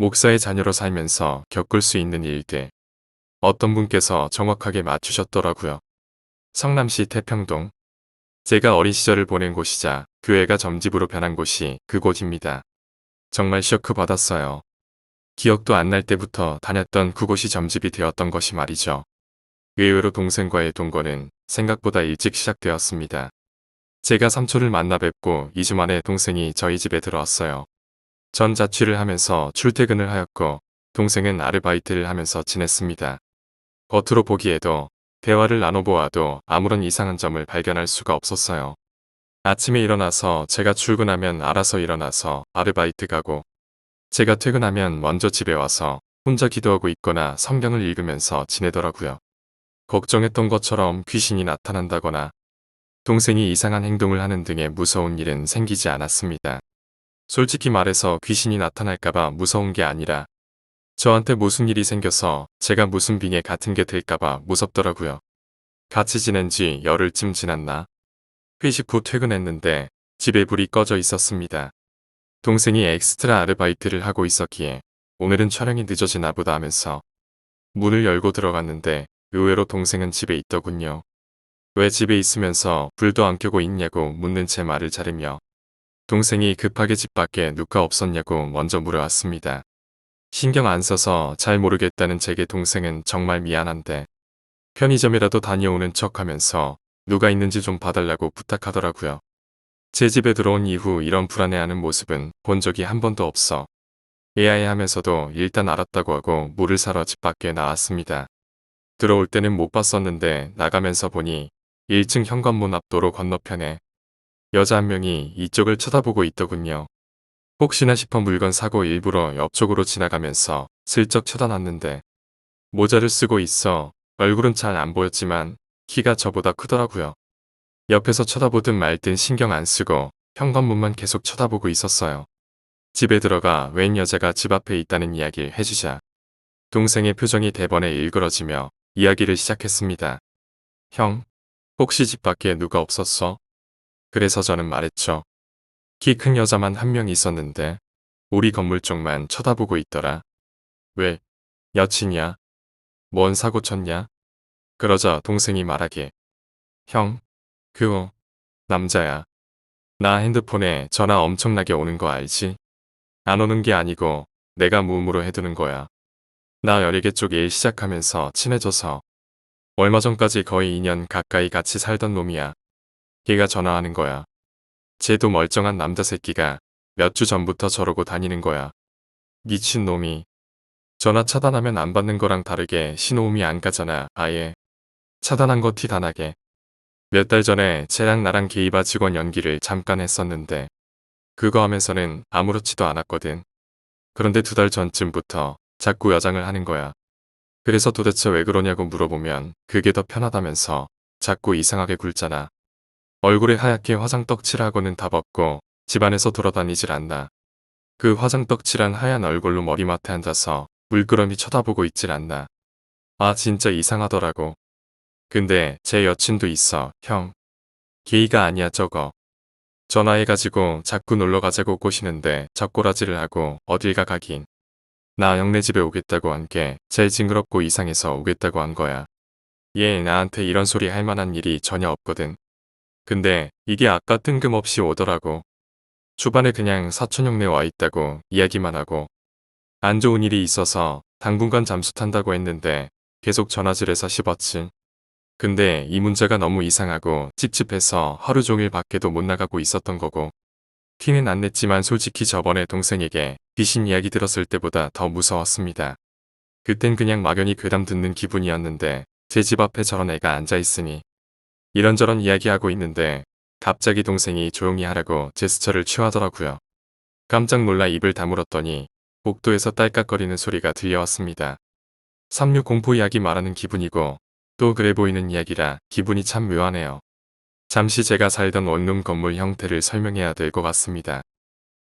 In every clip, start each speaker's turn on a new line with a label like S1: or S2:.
S1: 목사의 자녀로 살면서 겪을 수 있는 일들. 어떤 분께서 정확하게 맞추셨더라고요. 성남시 태평동. 제가 어린 시절을 보낸 곳이자 교회가 점집으로 변한 곳이 그곳입니다. 정말 쇼크 받았어요. 기억도 안 날 때부터 다녔던 그곳이 점집이 되었던 것이 말이죠. 의외로 동생과의 동거는 생각보다 일찍 시작되었습니다. 제가 삼촌을 만나 뵙고 2주 만에 동생이 저희 집에 들어왔어요. 전 자취를 하면서 출퇴근을 하였고 동생은 아르바이트를 하면서 지냈습니다. 겉으로 보기에도 대화를 나눠보아도 아무런 이상한 점을 발견할 수가 없었어요. 아침에 일어나서 제가 출근하면 알아서 일어나서 아르바이트 가고 제가 퇴근하면 먼저 집에 와서 혼자 기도하고 있거나 성경을 읽으면서 지내더라고요. 걱정했던 것처럼 귀신이 나타난다거나 동생이 이상한 행동을 하는 등의 무서운 일은 생기지 않았습니다. 솔직히 말해서 귀신이 나타날까봐 무서운 게 아니라 저한테 무슨 일이 생겨서 제가 무슨 빙의 같은 게 될까봐 무섭더라고요. 같이 지낸 지 열흘쯤 지났나? 회식 후 퇴근했는데 집에 불이 꺼져 있었습니다. 동생이 엑스트라 아르바이트를 하고 있었기에 오늘은 촬영이 늦어지나 보다 하면서 문을 열고 들어갔는데 의외로 동생은 집에 있더군요. 왜 집에 있으면서 불도 안 켜고 있냐고 묻는 제 말을 자르며 동생이 급하게 집 밖에 누가 없었냐고 먼저 물어왔습니다. 신경 안 써서 잘 모르겠다는 제게 동생은 정말 미안한데 편의점이라도 다녀오는 척 하면서 누가 있는지 좀 봐달라고 부탁하더라고요. 제 집에 들어온 이후 이런 불안해하는 모습은 본 적이 한 번도 없어. AI 하면서도 일단 알았다고 하고 물을 사러 집 밖에 나왔습니다. 들어올 때는 못 봤었는데 나가면서 보니 1층 현관문 앞 도로 건너편에 여자 한 명이 이쪽을 쳐다보고 있더군요. 혹시나 싶어 물건 사고 일부러 옆쪽으로 지나가면서 슬쩍 쳐다놨는데 모자를 쓰고 있어 얼굴은 잘 안 보였지만 키가 저보다 크더라고요. 옆에서 쳐다보든 말든 신경 안 쓰고 현관문만 계속 쳐다보고 있었어요. 집에 들어가 웬 여자가 집 앞에 있다는 이야기를 해주자 동생의 표정이 대번에 일그러지며 이야기를 시작했습니다. 형, 혹시 집 밖에 누가 없었어? 그래서 저는 말했죠. 키 큰 여자만 한 명 있었는데 우리 건물 쪽만 쳐다보고 있더라. 왜? 여친이야? 뭔 사고 쳤냐? 그러자 동생이 말하길. 형, 그거 남자야. 나 핸드폰에 전화 엄청나게 오는 거 알지? 안 오는 게 아니고 내가 무음으로 해두는 거야. 나 여리개 쪽일 시작하면서 친해져서 얼마 전까지 거의 2년 가까이 같이 살던 놈이야. 걔가 전화하는 거야. 쟤도 멀쩡한 남자 새끼가 몇 주 전부터 저러고 다니는 거야. 미친 놈이. 전화 차단하면 안 받는 거랑 다르게 신호음이 안 가잖아, 아예. 차단한 거 티 다 나게. 몇 달 전에 쟤랑 나랑 게이바 직원 연기를 잠깐 했었는데 그거 하면서는 아무렇지도 않았거든. 그런데 두 달 전쯤부터 자꾸 여장을 하는 거야. 그래서 도대체 왜 그러냐고 물어보면 그게 더 편하다면서 자꾸 이상하게 굴잖아. 얼굴에 하얗게 화장떡 칠하고는 답 없고 집안에서 돌아다니질 않나. 그 화장떡 칠한 하얀 얼굴로 머리맡에 앉아서 물끄러미 쳐다보고 있질 않나. 아 진짜 이상하더라고. 근데 제 여친도 있어 형. 게이가 아니야 저거. 전화해가지고 자꾸 놀러 가자고 꼬시는데 적꼬라지를 하고 어딜 가 가긴. 나 영네 집에 오겠다고 한 게 제일 징그럽고 이상해서 오겠다고 한 거야. 얘 나한테 이런 소리 할 만한 일이 전혀 없거든. 근데 이게 아까 뜬금없이 오더라고. 주반에 그냥 사촌형네 와 있다고 이야기만 하고 안 좋은 일이 있어서 당분간 잠수 탄다고 했는데 계속 전화질해서 씹었지. 근데 이 문제가 너무 이상하고 찝찝해서 하루 종일 밖에도 못 나가고 있었던 거고 티는 안 냈지만 솔직히 저번에 동생에게 귀신 이야기 들었을 때보다 더 무서웠습니다. 그땐 그냥 막연히 괴담 듣는 기분이었는데 제 집 앞에 저런 애가 앉아있으니 이런저런 이야기하고 있는데 갑자기 동생이 조용히 하라고 제스처를 취하더라고요. 깜짝 놀라 입을 다물었더니 복도에서 딸깍거리는 소리가 들려왔습니다. 36 공포 이야기 말하는 기분이고 또 그래 보이는 이야기라 기분이 참 묘하네요. 잠시 제가 살던 원룸 건물 형태를 설명해야 될 것 같습니다.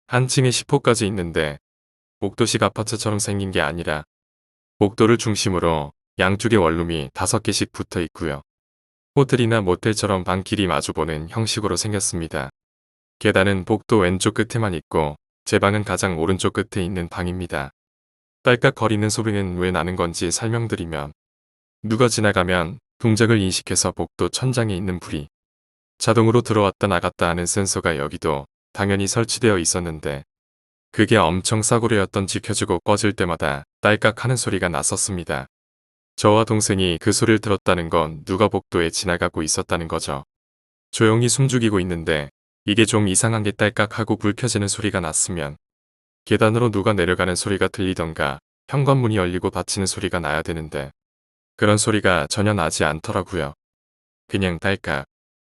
S1: 한 층에 10호까지 있는데 복도식 아파트처럼 생긴 게 아니라 복도를 중심으로 양쪽에 원룸이 5개씩 붙어 있고요. 호텔이나 모텔처럼 방길이 마주보는 형식으로 생겼습니다. 계단은 복도 왼쪽 끝에만 있고 제 방은 가장 오른쪽 끝에 있는 방입니다. 딸깍거리는 소리는 왜 나는 건지 설명드리면 누가 지나가면 동작을 인식해서 복도 천장에 있는 불이 자동으로 들어왔다 나갔다 하는 센서가 여기도 당연히 설치되어 있었는데 그게 엄청 싸구려였던 지켜주고 꺼질 때마다 딸깍 하는 소리가 났었습니다. 저와 동생이 그 소리를 들었다는 건 누가 복도에 지나가고 있었다는 거죠. 조용히 숨죽이고 있는데 이게 좀 이상한 게 딸깍하고 불 켜지는 소리가 났으면 계단으로 누가 내려가는 소리가 들리던가 현관문이 열리고 닫히는 소리가 나야 되는데 그런 소리가 전혀 나지 않더라고요. 그냥 딸깍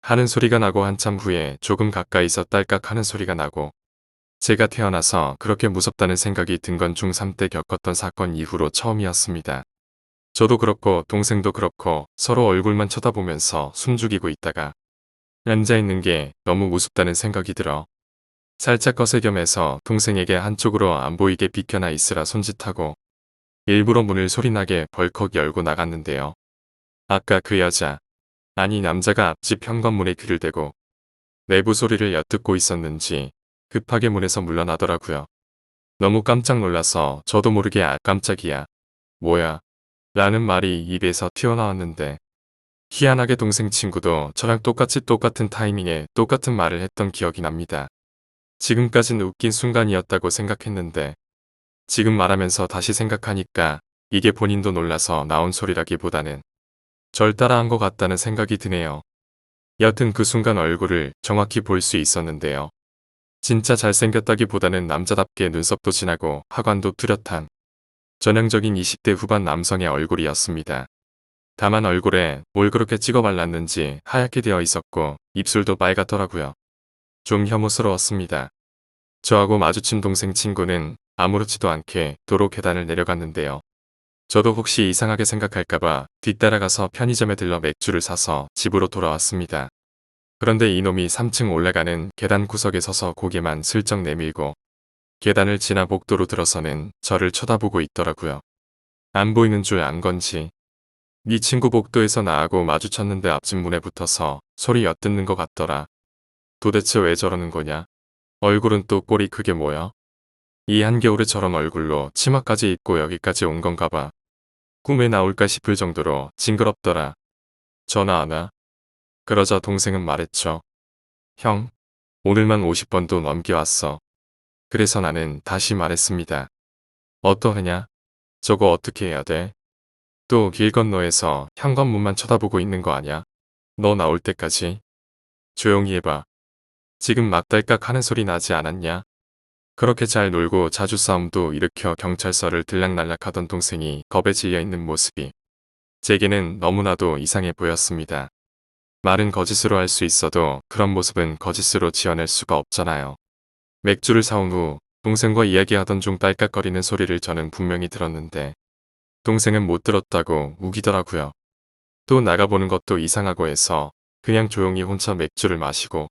S1: 하는 소리가 나고 한참 후에 조금 가까이서 딸깍 하는 소리가 나고 제가 태어나서 그렇게 무섭다는 생각이 든 건 중3 때 겪었던 사건 이후로 처음이었습니다. 저도 그렇고 동생도 그렇고 서로 얼굴만 쳐다보면서 숨죽이고 있다가 앉아있는 게 너무 우습다는 생각이 들어 살짝 거세겸해서 동생에게 한쪽으로 안 보이게 비켜나 있으라 손짓하고 일부러 문을 소리나게 벌컥 열고 나갔는데요. 아까 그 여자, 아니 남자가 앞집 현관문에 귀를 대고 내부 소리를 엿듣고 있었는지 급하게 문에서 물러나더라고요. 너무 깜짝 놀라서 저도 모르게 아 깜짝이야. 뭐야. 라는 말이 입에서 튀어나왔는데 희한하게 동생 친구도 저랑 똑같이 똑같은 타이밍에 똑같은 말을 했던 기억이 납니다. 지금까진 웃긴 순간이었다고 생각했는데 지금 말하면서 다시 생각하니까 이게 본인도 놀라서 나온 소리라기보다는 절 따라한 것 같다는 생각이 드네요. 여튼 그 순간 얼굴을 정확히 볼 수 있었는데요. 진짜 잘생겼다기보다는 남자답게 눈썹도 진하고 하관도 뚜렷한 전형적인 20대 후반 남성의 얼굴이었습니다. 다만 얼굴에 뭘 그렇게 찍어 발랐는지 하얗게 되어 있었고 입술도 빨갛더라고요. 좀 혐오스러웠습니다. 저하고 마주친 동생 친구는 아무렇지도 않게 도로 계단을 내려갔는데요. 저도 혹시 이상하게 생각할까봐 뒤따라가서 편의점에 들러 맥주를 사서 집으로 돌아왔습니다. 그런데 이놈이 3층 올라가는 계단 구석에 서서 고개만 슬쩍 내밀고 계단을 지나 복도로 들어서는 저를 쳐다보고 있더라고요. 안 보이는 줄 안 건지 네 친구 복도에서 나하고 마주쳤는데 앞집 문에 붙어서 소리 엿듣는 것 같더라. 도대체 왜 저러는 거냐? 얼굴은 또 꼴이 그게 뭐야? 이 한겨울에 저런 얼굴로 치마까지 입고 여기까지 온 건가 봐. 꿈에 나올까 싶을 정도로 징그럽더라. 전화 안 와? 그러자 동생은 말했죠. 형, 오늘만 50번도 넘겨왔어. 그래서 나는 다시 말했습니다. 어떠하냐? 저거 어떻게 해야 돼? 또 길 건너에서 현관문만 쳐다보고 있는 거 아냐? 너 나올 때까지? 조용히 해봐. 지금 막 딸깍 하는 소리 나지 않았냐? 그렇게 잘 놀고 자주 싸움도 일으켜 경찰서를 들락날락하던 동생이 겁에 질려 있는 모습이 제게는 너무나도 이상해 보였습니다. 말은 거짓으로 할 수 있어도 그런 모습은 거짓으로 지어낼 수가 없잖아요. 맥주를 사온 후 동생과 이야기하던 중 딸깍거리는 소리를 저는 분명히 들었는데 동생은 못 들었다고 우기더라고요. 또 나가보는 것도 이상하고 해서 그냥 조용히 혼자 맥주를 마시고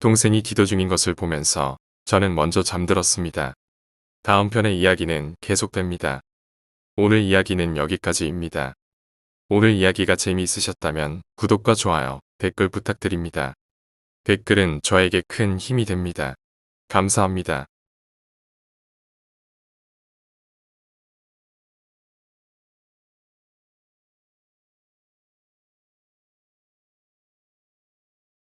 S1: 동생이 기도 중인 것을 보면서 저는 먼저 잠들었습니다. 다음 편의 이야기는 계속됩니다. 오늘 이야기는 여기까지입니다. 오늘 이야기가 재미있으셨다면 구독과 좋아요, 댓글 부탁드립니다. 댓글은 저에게 큰 힘이 됩니다. 감사합니다.